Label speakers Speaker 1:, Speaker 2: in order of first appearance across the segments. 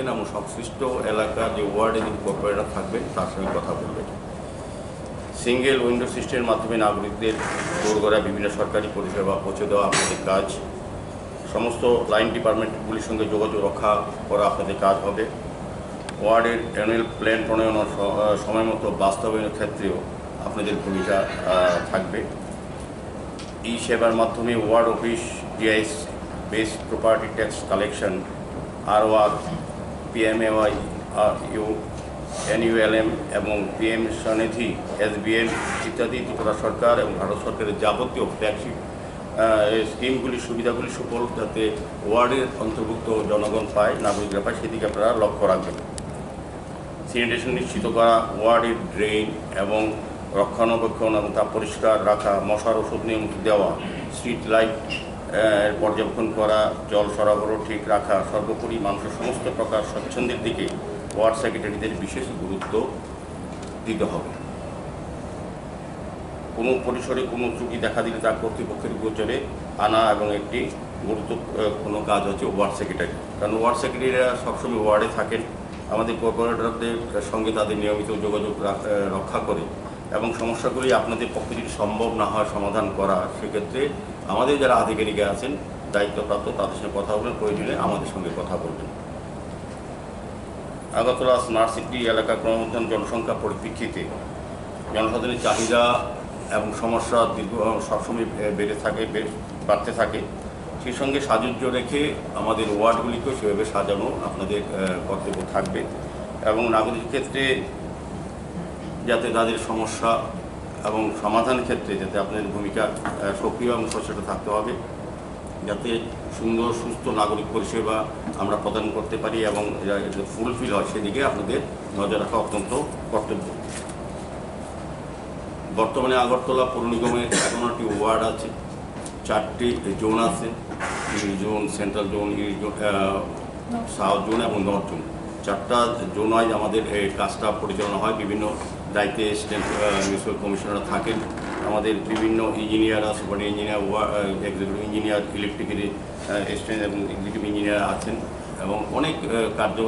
Speaker 1: থাকবেন এবং সংশ্লিষ্ট এলাকার যে ওয়ার্ডে যে কর্পোরেটর থাকবেন তার সঙ্গে কথা বলবেন। সিঙ্গেল উইন্ডো সিস্টেমের মাধ্যমে নাগরিকদের দোরগোড়া বিভিন্ন সরকারি পরিষেবা পৌঁছে দেওয়া আপনাদের কাজ। সমস্ত লাইন ডিপার্টমেন্টগুলির সঙ্গে যোগাযোগ রক্ষা করা আপনাদের কাজ হবে। ওয়ার্ডের অ্যানুয়াল প্ল্যান আহ, সময় মতো বাস্তবায়নের ক্ষেত্রেও আপনাদের ভূমিকা থাকবে। ই সেবার মাধ্যমে ward office DIS base property tax collection আর পিএমএওয়াই ইউ এনইউএলএম এবং পিএম স্বনিধি এসবিএম ইত্যাদি ত্রিপুরা সরকার এবং ভারত সরকারের যাবতীয় ফ্ল্যাগশিপ স্কিমগুলি সুবিধাগুলি সুফল যাতে ওয়ার্ডের অন্তর্ভুক্ত জনগণ পায়, নাগরিকরা পায়, সেদিকে আপনারা লক্ষ্য রাখবেন। স্যানিটেশন নিশ্চিত করা, ওয়ার্ডের ড্রেন এবং রক্ষণাবেক্ষণ এবং তা পরিষ্কার রাখা, মশার ওষুধ নিয়মিত দেওয়া স্ট্রিট লাইট পর্যবেক্ষণ করা, জল সরবরাহ ঠিক রাখা, সর্বোপরি মানুষের সমস্ত প্রকার স্বচ্ছন্দের দিকে ওয়ার্ড সেক্রেটারিদের বিশেষ গুরুত্ব দিতে হবে। কোনো পরিসরে কোনো ত্রুটি দেখা দিলে তা কর্তৃপক্ষের গোচরে আনা এবং একটি গুরুত্বপূর্ণ কাজ হচ্ছে ওয়ার্ড সেক্রেটারি। কারণ ওয়ার্ড সেক্রেটারিরা সবসময় ওয়ার্ডে থাকেন। আমাদের কর্পোরেটরদের সঙ্গে তাদের নিয়মিত যোগাযোগ রক্ষা করে। এবং সমস্যাগুলি আপনাদের পক্ষে যদি সম্ভব না হয় সমাধান করা, সেক্ষেত্রে আমাদের যারা আধিকারিকা আছেন, দায়িত্বপ্রাপ্ত, তাদের সঙ্গে কথা বলবেন, প্রয়োজনে আমাদের সঙ্গে কথা বলবেন। আগরতলা স্মার্ট সিটি এলাকা ক্রমবর্ধমান জনসংখ্যা পরিপ্রেক্ষিতে জনসাধারণের চাহিদা এবং সমস্যা দীর্ঘ, সবসময় বেড়ে থাকে বাড়তে থাকে। সেই সঙ্গে সাজুজ্য রেখে আমাদের ওয়ার্ডগুলিকেও সেভাবে সাজানো আপনাদের কর্তব্য থাকবে। এবং নাগরিক ক্ষেত্রে যাতে তাদের সমস্যা এবং সমাধানের ক্ষেত্রে যাতে আপনাদের ভূমিকা সক্রিয় এবং সচেতন থাকতে হবে যাতে সুন্দর সুস্থ নাগরিক পরিষেবা আমরা প্রদান করতে পারি এবং ফুলফিল হয় সেদিকে আপনাদের নজর রাখা অত্যন্ত কর্তব্য। বর্তমানে আগরতলা পৌর নিগমের এগারোটি ওয়ার্ড আছে চারটি জোন আছে east zone central zone east zone south zone এবং নর্থ জোন। চারটা জোন আমাদের এই কাজটা পরিচালনা হয় বিভিন্ন দায়িত্বে স্টেট মিউনিসিপ্যাল কমিশনার থাকেন। আমাদের বিভিন্ন engineer super engineer executive engineer electrical state এবং এক্সিকিউটিভ ইঞ্জিনিয়ার আছেন এবং অনেক কার্য,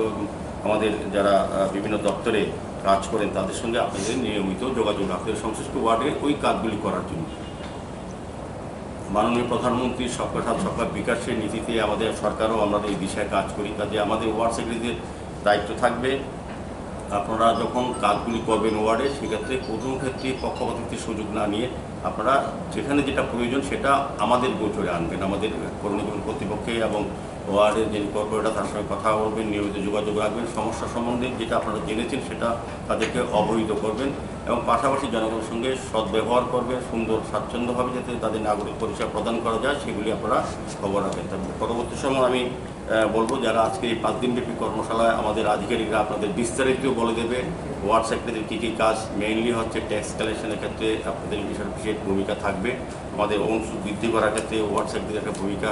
Speaker 1: আমাদের যারা বিভিন্ন দপ্তরে কাজ করেন, তাদের সঙ্গে আপনাদের নিয়মিত যোগাযোগ রাখতে সংশ্লিষ্ট ওয়ার্ডে ওই কাজগুলি করার জন্য। মাননীয় প্রধানমন্ত্রী সবকা সাথ সবকা বিকাশের নীতিতে আমাদের সরকারও আমরা এই দিশায় কাজ করি। কাজে আমাদের ওয়ার্ড সেক্রেটারিদের দায়িত্ব থাকবে। আপনারা যখন কাজগুলি করবেন ওয়ার্ডে, সেক্ষেত্রে প্রথম ক্ষেত্রে পক্ষপাতিত্বের সুযোগ না নিয়ে আপনারা যেখানে যেটা প্রয়োজন সেটা আমাদের গোচরে আনবেন, আমাদের কর্মীজন কর্তৃপক্ষে এবং ওয়ার্ডের যে কর্পোরেটর তার সঙ্গে কথা বলবেন, নিয়মিত যোগাযোগ রাখবেন, সমস্যা সম্বন্ধে যেটা আপনারা জেনেছেন সেটা তাদেরকে অবহিত করবেন এবং পাশাপাশি জনগণের সঙ্গে সদ্ব্যবহার করবেন, সুন্দর, স্বাচ্ছন্দ্যভাবে যাতে তাদের নাগরিক পরিষেবা প্রদান করা যায়, সেগুলি আপনারা খবর রাখবেন পরবর্তী সময় আমি বলব যারা আজকে এই পাঁচ দিনব্যাপী কর্মশালায় আমাদের আধিকারিকরা আপনাদের বিস্তারিত বলে দেবে ওয়ার্ড সেক্রেটারির কী কী কাজ মেইনলি হচ্ছে ট্যাক্স কালেকশনের ক্ষেত্রে আপনাদের বিশেষ বিশেষ ভূমিকা থাকবে। আমাদের অংশ বৃদ্ধি করার ক্ষেত্রে ওয়ার্ড সেক্রেটারির একটা ভূমিকা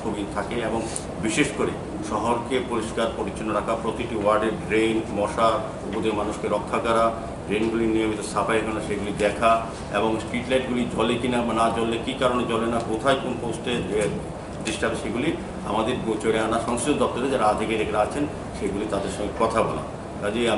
Speaker 1: খুবই থাকে এবং বিশেষ করে শহরকে পরিষ্কার, পরিচ্ছন্ন রাখা, প্রতিটি ওয়ার্ডের ড্রেন মশা, উপদের মানুষকে রক্ষা করা ড্রেনগুলি নিয়মিত সাফাই করা, সেগুলি দেখা এবং স্ট্রিট লাইটগুলি জ্বলে কিনা বা না জ্বললে, কী কারণে জ্বলে না, কোথায় কোন পোস্টে ডিস্টার্ব সেগুলি আমাদের গোচরে আনা সংশ্লিষ্ট দপ্তরে যারা আধিকারিকরা আছেন, সেগুলি তাদের সঙ্গে কথা বলা। কাজেই